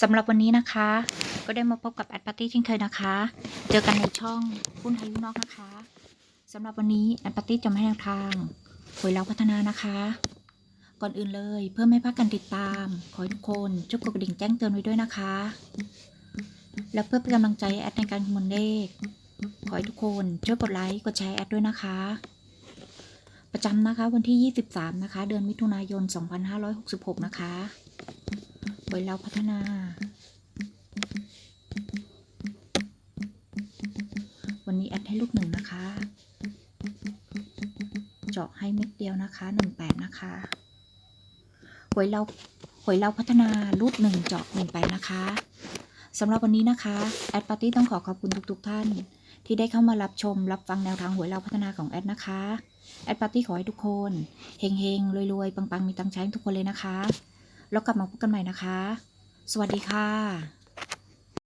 สำหรับวันนี้นะคะ ก็ได้มาพบกับแอดปาร์ตี้เช่นเคยนะคะ เจอกันในช่องหุ้นไทยลูกนอกนะคะสำหรับวันนี้แอดปาร์ตี้จะมาให้แนวทางหวยเราพัฒนานะคะ ก่อนอื่นเลยเพื่อไม่พลาดการติดตาม ขอให้ทุกคนช่วยกดกระดิ่งแจ้งเตือนไว้ด้วยนะคะ และเพื่อเป็นกำลังใจแอดในการคำนวณเลขขอให้ทุกคนช่วยกดไลค์กดแชร์แอดด้วยนะคะ ประจำนะคะวันที่ 23 นะคะ เดือนมิถุนายน 2566 นะคะ ยเราพัฒนา วันนี้แอดให้ลูกหนึ่งนะคะ เจาะให้เม็ดเดียวนะคะ18นะคะหวยเราหวยเราพัฒนารูดหนึ่งเจาะ18นะคะสำหรับวันนี้นะคะแอดปาร์ตี้ต้องขอขอบคุณทุกๆท่าน ที่ได้เข้ามารับชมรับฟังแนวทางหวยเราพัฒนาของแอดนะคะแอดปาร์ตี้ขอให้ทุกคนเฮงๆรวยๆปังๆมีตังค์ใช้ทุกคนเลยนะคะ แล้วกลับมาพบกันใหม่นะคะ สวัสดีค่ะ